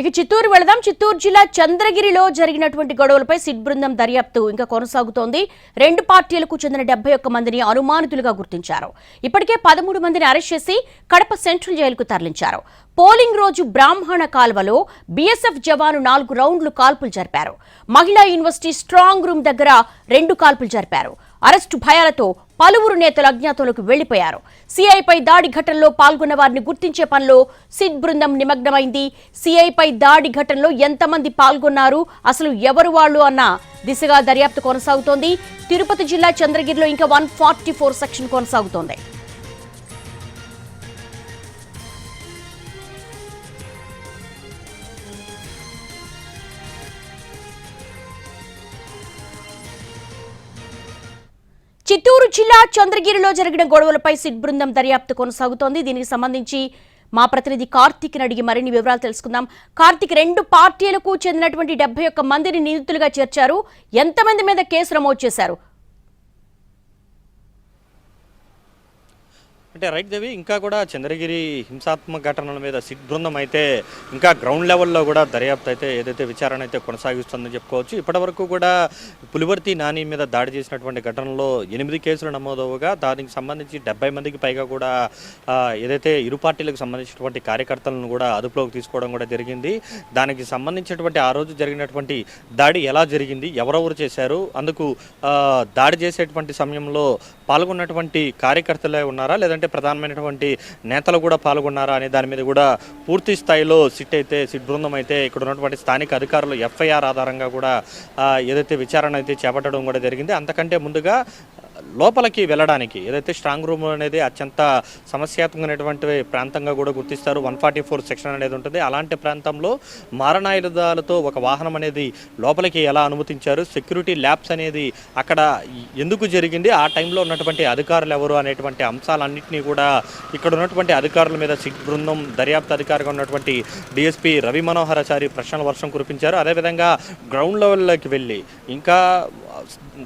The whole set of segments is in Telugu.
ఇక చిత్తూరు వెళదాం. చిత్తూరు జిల్లా చంద్రగిరిలో జరిగినటువంటి గొడవలపై సిట్ బృందం దర్యాప్తు ఇంకా కొనసాగుతోంది. రెండు పార్టీలకు చెందిన డెబ్బై ఒక్క మందిని అనుమానితులుగా గుర్తించారు. ఇప్పటికే పదమూడు మందిని అరెస్ట్ చేసి కడప సెంట్రల్ జైలుకు తరలించారు. పోలింగ్ రోజు బ్రాహ్మణ కాల్వలో బీఎస్ఎఫ్ జవాను నాలుగు రౌండ్లు కాల్పులు జరిపారు. మహిళా యూనివర్సిటీ స్ట్రాంగ్ రూమ్ దగ్గర రెండు కాల్పులు జరిపారు. అరెస్టు భయాలతో పలువురు నేతలు అజ్ఞాతంలోకి వెళ్ళిపోయారు సిఐపై దాడి ఘటనలో పాల్గొన్న వారిని గుర్తించే పనిలో సిట్ బృందం నిమగ్నమైంది. సిఐపై దాడి ఘటనలో ఎంతమంది పాల్గొన్నారు అసలు ఎవరు వాళ్ళు అన్న దిశగా దర్యాప్తు కొనసాగుతోంది. తిరుపతి జిల్లా చంద్రగిరిలో ఇంకా వన్ ఫార్టీ ఫోర్ సెక్షన్ కొనసాగుతోంది. చిత్తూరు జిల్లా చంద్రగిరిలో జరిగిన గొడవలపై సిట్ బృందం దర్యాప్తు కొనసాగుతోంది. దీనికి సంబంధించి మా ప్రతినిధి కార్తిక్ని అడిగి మరిన్ని వివరాలు తెలుసుకుందాం. కార్తీక్ రెండు పార్టీలకు చెందినటువంటి డెబ్బై ఒక్క మందిని నిందితులుగా చేర్చారు. ఎంతమంది మీద కేసు నమోదు చేశారు? అంటే రైట్ దేవి ఇంకా కూడా చంద్రగిరి హింసాత్మక ఘటనల మీద సిట్ బృందం అయితే ఇంకా గ్రౌండ్ లెవెల్లో కూడా దర్యాప్తు అయితే ఏదైతే విచారణ అయితే కొనసాగిస్తుందని చెప్పుకోవచ్చు. ఇప్పటివరకు కూడా పులివర్తి నాని మీద దాడి చేసినటువంటి ఘటనలో ఎనిమిది కేసులు నమోదవగా దానికి సంబంధించి డెబ్బై మందికి పైగా కూడా ఏదైతే ఇరు పార్టీలకు సంబంధించినటువంటి కార్యకర్తలను కూడా అదుపులోకి తీసుకోవడం కూడా జరిగింది. దానికి సంబంధించినటువంటి ఆ రోజు జరిగినటువంటి దాడి ఎలా జరిగింది ఎవరెవరు చేశారు అందుకు దాడి చేసేటువంటి సమయంలో పాల్గొన్నటువంటి కార్యకర్తలే ఉన్నారా? లేదంటే ప్రధానమైనటువంటి నేతలు కూడా పాల్గొన్నారా అనే దాని మీద కూడా పూర్తి స్థాయిలో సిట్ అయితే సిట్ బృందం అయితే ఇక్కడ ఉన్నటువంటి స్థానిక అధికారులు ఎఫ్ఐఆర్ ఆధారంగా కూడా ఏదైతే విచారణ అయితే చేపట్టడం కూడా జరిగింది. అంతకంటే ముందుగా లోపలికి వెళ్ళడానికి ఏదైతే స్ట్రాంగ్ రూమ్ అనేది అత్యంత సమస్యాత్మకమైనటువంటి ప్రాంతంగా కూడా గుర్తిస్తారు వన్ ఫార్టీ ఫోర్ సెక్షన్ అనేది ఉంటుంది. అలాంటి ప్రాంతంలో మారణాయుధాలతో ఒక వాహనం అనేది లోపలికి ఎలా అనుమతించారు సెక్యూరిటీ ల్యాబ్స్ అనేది అక్కడ ఎందుకు జరిగింది ఆ టైంలో ఉన్నటువంటి అధికారులు ఎవరు అనేటువంటి అంశాలన్నింటినీ కూడా ఇక్కడ ఉన్నటువంటి అధికారుల మీద సిట్ బృందం దర్యాప్తు అధికారిగా ఉన్నటువంటి డిఎస్పీ రవి మనోహరాచారి ప్రశ్నల వర్షం కురిపించారు. అదేవిధంగా గ్రౌండ్ లెవెల్లోకి వెళ్ళి ఇంకా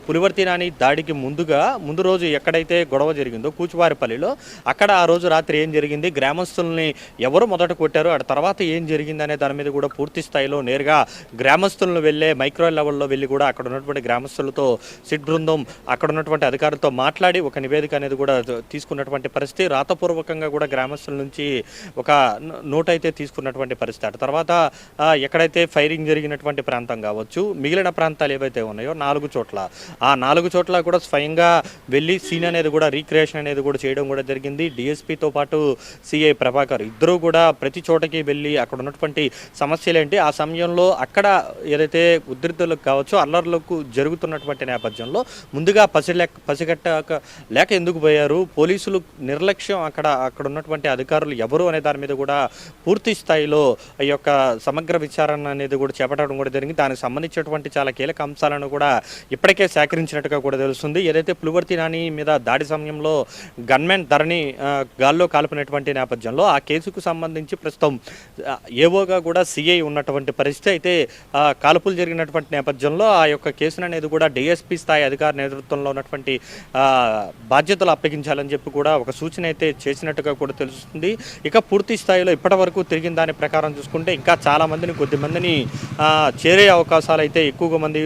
పులివర్తి నాని దాడికి ముందుగా ముందు రోజు ఎక్కడైతే గొడవ జరిగిందో కూచువారిపల్లిలో అక్కడ ఆ రోజు రాత్రి ఏం జరిగింది? గ్రామస్తుల్ని ఎవరు మొదట కొట్టారు? ఆ తర్వాత ఏం జరిగింది అనే దాని మీద కూడా పూర్తి స్థాయిలో నేరుగా గ్రామస్తులను వెళ్ళే మైక్రో లెవెల్లో వెళ్ళి కూడా అక్కడ ఉన్నటువంటి గ్రామస్తులతో సిట్ బృందం అక్కడ ఉన్నటువంటి అధికారులతో మాట్లాడి ఒక నివేదిక అనేది కూడా తీసుకున్నటువంటి పరిస్థితి. రాతపూర్వకంగా కూడా గ్రామస్తుల నుంచి ఒక నోట్ అయితే తీసుకున్నటువంటి పరిస్థితి. అటు తర్వాత ఎక్కడైతే ఫైరింగ్ జరిగినటువంటి ప్రాంతం కావచ్చు మిగిలిన ప్రాంతాలు ఏవైతే ఉన్నాయో నాలుగు చోట్ల ఆ నాలుగు చోట్ల కూడా స్వయంగా వెళ్ళి సీన్ అనేది కూడా రీక్రియేషన్ అనేది కూడా చేయడం కూడా జరిగింది. డిఎస్పీతో పాటు సిఐ ప్రభాకర్ ఇద్దరు కూడా ప్రతి చోటకి వెళ్ళి అక్కడ ఉన్నటువంటి సమస్యలు ఏంటి? ఆ సమయంలో అక్కడ ఏదైతే ఉద్రిక్తులకు కావచ్చు అల్లర్లకు జరుగుతున్నటువంటి నేపథ్యంలో ముందుగా పసి లేక పసిగట్టక లేక ఎందుకు పోయారు? పోలీసులు నిర్లక్ష్యం అక్కడ అక్కడ ఉన్నటువంటి అధికారులు ఎవరు అనే దాని మీద కూడా పూర్తి స్థాయిలో ఈ యొక్క సమగ్ర విచారణ అనేది కూడా చేపట్టడం కూడా జరిగింది. దానికి సంబంధించినటువంటి చాలా కీలక అంశాలను కూడా ఇప్పటికే సేకరించినట్టుగా కూడా తెలుస్తుంది. ఏదైతే పులివర్తి నాని మీద దాడి సమయంలో గన్మెన్ ధరణి గాల్లో కాల్పినటువంటి నేపథ్యంలో ఆ కేసుకు సంబంధించి ప్రస్తుతం ఏవోగా కూడా సిఐ ఉన్నటువంటి పరిస్థితి అయితే కాల్పులు జరిగినటువంటి నేపథ్యంలో ఆ యొక్క కేసును అనేది కూడా డిఎస్పీ స్థాయి అధికార నేతృత్వంలో ఉన్నటువంటి బాధ్యతలు అప్పగించాలని చెప్పి కూడా ఒక సూచన అయితే చేసినట్టుగా కూడా తెలుస్తుంది. ఇక పూర్తి స్థాయిలో ఇప్పటి వరకు తిరిగిన దాని ప్రకారం చూసుకుంటే ఇంకా చాలామందిని కొద్ది మందిని చేరే అవకాశాలు అయితే ఎక్కువగా మంది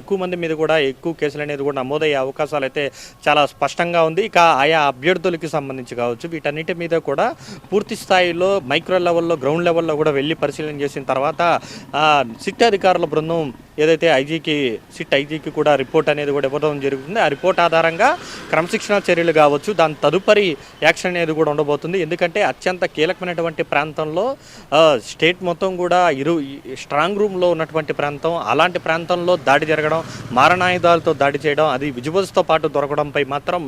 ఎక్కువ మంది మీద కూడా ఎక్కువ కేసులు అనేది కూడా నమోదయ్యే అవకాశాలు అయితే చాలా స్పష్టంగా ఉంది. ఇక ఆయా అభ్యర్థులకి సంబంధించి కావచ్చు వీటన్నిటి మీద కూడా పూర్తి స్థాయిలో మైక్రో లెవెల్లో గ్రౌండ్ లెవెల్లో కూడా వెళ్ళి పరిశీలన చేసిన తర్వాత సిట్ అధికారుల బృందం ఏదైతే ఐజీకి సిట్ ఐజీకి కూడా రిపోర్ట్ అనేది కూడా ఇవ్వడం జరుగుతుంది. ఆ రిపోర్ట్ ఆధారంగా క్రమశిక్షణ చర్యలు కావచ్చు దాని తదుపరి యాక్షన్ అనేది కూడా ఉండబోతుంది. ఎందుకంటే అత్యంత కీలకమైనటువంటి ప్రాంతంలో స్టేట్ మొత్తం కూడా ఇరు ఈ స్ట్రాంగ్ రూమ్లో ఉన్నటువంటి ప్రాంతం అలాంటి ప్రాంతంలో దాడి జరగడం మారణాయుధాలతో దాడి చేయడం అది విజువల్స్తో పాటు దొరకడంపై మాత్రం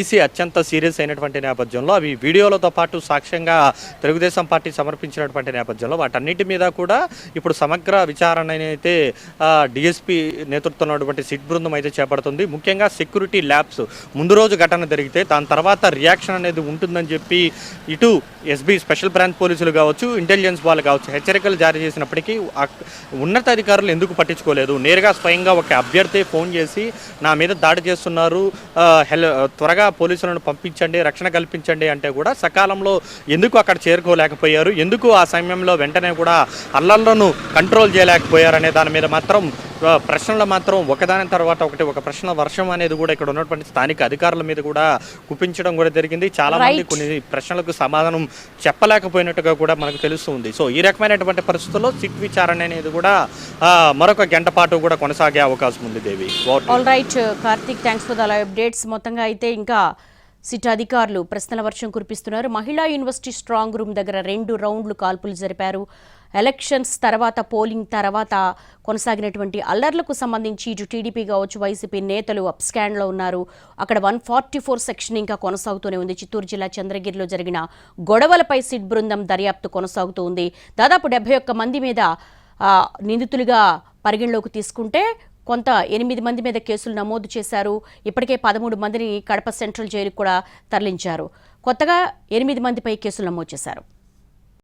ఈసీ అత్యంత సీరియస్ అయినటువంటి నేపథ్యంలో అవి వీడియోలతో పాటు సాక్ష్యంగా తెలుగుదేశం పార్టీ సమర్పించినటువంటి నేపథ్యంలో వాటన్నిటి మీద కూడా ఇప్పుడు సమగ్ర విచారణ అయితే డిఎస్పీ నేతృత్వంలో ఉన్నటువంటి సిట్ బృందం అయితే చేపడుతుంది. ముఖ్యంగా సెక్యూరిటీ ల్యాబ్స్ ముందు రోజు ఘటన జరిగితే దాని తర్వాత రియాక్షన్ అనేది ఉంటుందని చెప్పి ఇటు ఎస్బీ స్పెషల్ బ్రాంచ్ పోలీసులు కావచ్చు ఇంటెలిజెన్స్ వాళ్ళు కావచ్చు హెచ్చరికలు జారీ చేసినప్పటికీ ఉన్నతాధికారులు ఎందుకు పట్టించుకోలేదు? నేరుగా స్వయంగా ఒక అభ్యర్థి ఫోన్ చేసి నా మీద దాడి చేస్తున్నారు హెల్ త్వరగా పోలీసులను పంపించండి రక్షణ కల్పించండి అంటే కూడా సకాలంలో ఎందుకు అక్కడ చేరుకోలేకపోయారు? ఎందుకు ఆ సమయంలో వెంటనే కూడా అల్లర్లను కంట్రోల్ చేయలేకపోయారు అనే దాని మీద మాత్రం ఆ, ప్రశ్నలు మాత్రం ఒకదాని తర్వాత ఒకటి ఒక ప్రశ్న వర్షం అనేది కూడా ఇక్కడ ఉన్నటువంటి స్థానిక అధికారుల మీద కూడా కుపించడం కూడా జరిగింది. చాలా మంది. కొన్ని ప్రశ్నలకు సమాధానం చెప్పలేకపోయినట్టుగా కూడా మనకు తెలుస్తుంది సో ఈ రకమైనటువంటి పరిస్థితుల్లో సిట్ విచారణ అనేది కూడా మరొక గంట పాటు కూడా కొనసాగే అవకాశం ఉంది Devi. All right Karthik thanks for the updates మొత్తంగా అయితే ఇంకా సిట్ అధికారులు ప్రశ్నల వర్షం కురిపిస్తున్నారు. మహిళా యూనివర్సిటీ స్ట్రాంగ్ రూమ్ దగ్గర రెండు రౌండ్లు కాల్పులు జరిపారు. ఎలక్షన్స్ తర్వాత పోలింగ్ తర్వాత కొనసాగినటువంటి అల్లర్లకు సంబంధించి ఇటు టీడీపీ కావచ్చు వైసీపీ నేతలు అప్ స్కాండ్లో ఉన్నారు. అక్కడ వన్ ఫార్టీ ఫోర్ సెక్షన్ ఇంకా కొనసాగుతూనే ఉంది. చిత్తూరు జిల్లా చంద్రగిరిలో జరిగిన గొడవలపై సిట్ బృందం దర్యాప్తు కొనసాగుతూ ఉంది. దాదాపు డెబ్బై ఒక్క మంది మీద నిందితులుగా పరిగణలోకి తీసుకుంటే కొంత ఎనిమిది మంది మీద కేసులు నమోదు చేశారు. ఇప్పటికే పదమూడు మందిని కడప సెంట్రల్ జైలుకు కూడా తరలించారు. కొత్తగా ఎనిమిది మందిపై కేసులు నమోదు చేశారు.